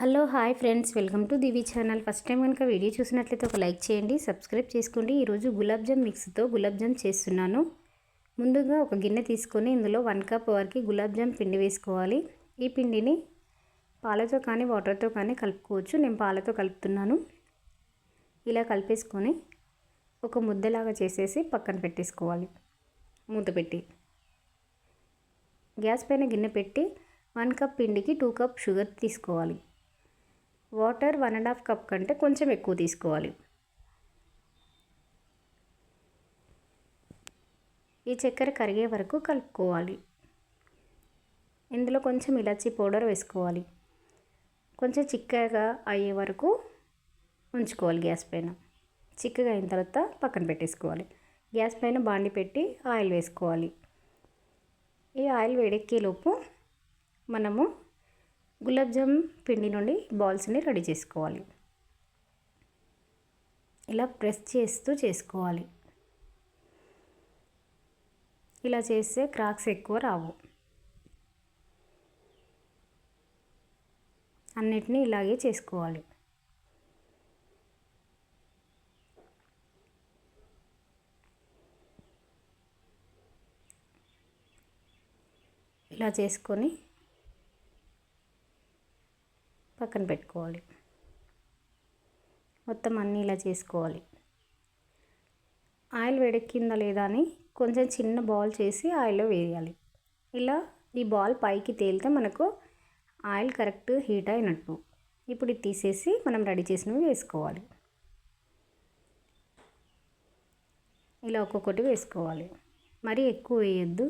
Hello hi friends. Welcome to Divi channel. First time కనుక video చూసినట్లయితే ఒక like చేయండి సబ్స్క్రైబ్ చేసుకోండి. ఈరోజు గులాబ్ జామ్ మిక్స్తో గులాబ్ జామ్ చేస్తున్నాను. ముందుగా ఒక గిన్నె తీసుకొని ఇందులో వన్ కప్ వరకు గులాబ్ జామ్ పిండి వేసుకోవాలి. ఈ పిండిని పాలతో కానీ వాటర్తో కానీ కలుపుకోవచ్చు. నేను పాలతో కలుపుతున్నాను. ఇలా కలిపేసుకొని ఒక ముద్దలాగా చేసేసి పక్కన పెట్టేసుకోవాలి. మూత పెట్టి. గ్యాస్ పైన గిన్నె పెట్టి వన్ కప్ పిండికి టూ కప్ షుగర్ తీసుకోవాలి. Water one and half cup కంటే కొంచెం ఎక్కువ తీసుకోవాలి. ఈ చక్కెర కరిగే వరకు కలుపుకోవాలి. ఇందులో కొంచెం ఇలాచీ పౌడర్ వేసుకోవాలి. కొంచెం చిక్కగా అయ్యే వరకు ఉంచుకోవాలి గ్యాస్ పైన. చిక్కగా అయిన తర్వాత పక్కన పెట్టేసుకోవాలి. గ్యాస్ పైన బాండి పెట్టి ఆయిల్ వేసుకోవాలి. ఈ ఆయిల్ వేడెక్కేలోపు మనము గులాబ్ జామ్ పిండి నుండి బాల్స్ని రెడీ చేసుకోవాలి. ఇలా ప్రెస్ చేస్తూ చేసుకోవాలి. ఇలా చేస్తే క్రాక్స్ ఎక్కువ రావు. అన్నిటినీ ఇలాగే చేసుకోవాలి. ఇలా చేసుకొని పక్కన పెట్టుకోవాలి. మొత్తం అన్నీ ఇలా చేసుకోవాలి. ఆయిల్ వేడెక్కిందా లేదా అని కొంచెం చిన్న బాల్ చేసి ఆయిల్లో వేయాలి. ఇలా ఈ బాల్ పైకి తేలితే మనకు ఆయిల్ కరెక్ట్ హీట్ అయినట్టు. ఇప్పుడు ఇది తీసేసి మనం రెడీ చేసినవి వేసుకోవాలి. ఇలా ఒక్కొక్కటి వేసుకోవాలి. మరీ ఎక్కువ వేయద్దు.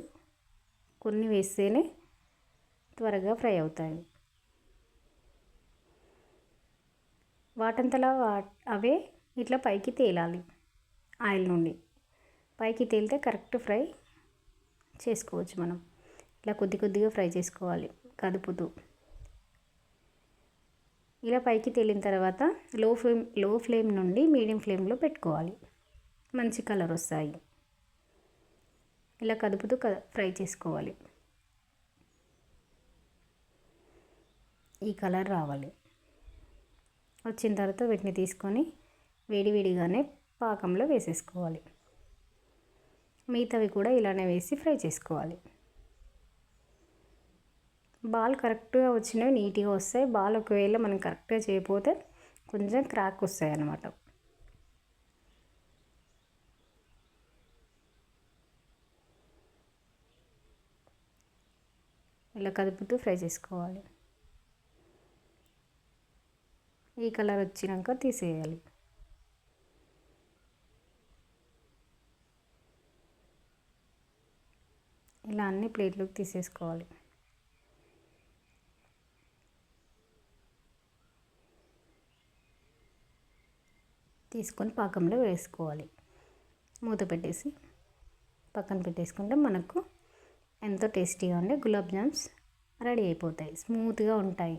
కొన్ని వేస్తేనే త్వరగా ఫ్రై అవుతాయి. వాటంతలా వా అవే ఇట్లా పైకి తేలాలి ఆయిల్ నుండి. పైకి తేలితే కరెక్ట్ ఫ్రై చేసుకోవచ్చు మనం. ఇలా కొద్ది కొద్దిగా ఫ్రై చేసుకోవాలి కదుపుతూ. ఇలా పైకి తేలిన తర్వాత లో ఫ్లేమ్లో ఫ్లేమ్ నుండి మీడియం ఫ్లేమ్లో పెట్టుకోవాలి. మంచి కలర్ వస్తాయి. ఇలా కదుపుతూ ఫ్రై చేసుకోవాలి. ఈ కలర్ రావాలి. వచ్చిన తర్వాత వీటిని తీసుకొని వేడివేడిగానే పాకంలో వేసేసుకోవాలి. మిగతావి కూడా ఇలానే వేసి ఫ్రై చేసుకోవాలి. బాల్ కరెక్ట్గా వచ్చినవి నీట్గా వస్తాయి. బాల్ ఒకవేళ మనం కరెక్ట్గా చేయకపోతే కొంచెం క్రాక్ వస్తాయి అన్నమాట. ఇలా కదుపుతూ ఫ్రై చేసుకోవాలి. ఈ కలర్ వచ్చినాక తీసేయాలి. ఇలా అన్ని ప్లేట్లోకి తీసేసుకోవాలి. తీసుకొని పాకంలో వేసుకోవాలి. మూత పెట్టేసి పక్కన పెట్టేసుకుంటే మనకు ఎంతో టేస్టీగా ఉండే గులాబ్ జామ్స్ రెడీ అయిపోతాయి. స్మూత్గా ఉంటాయి.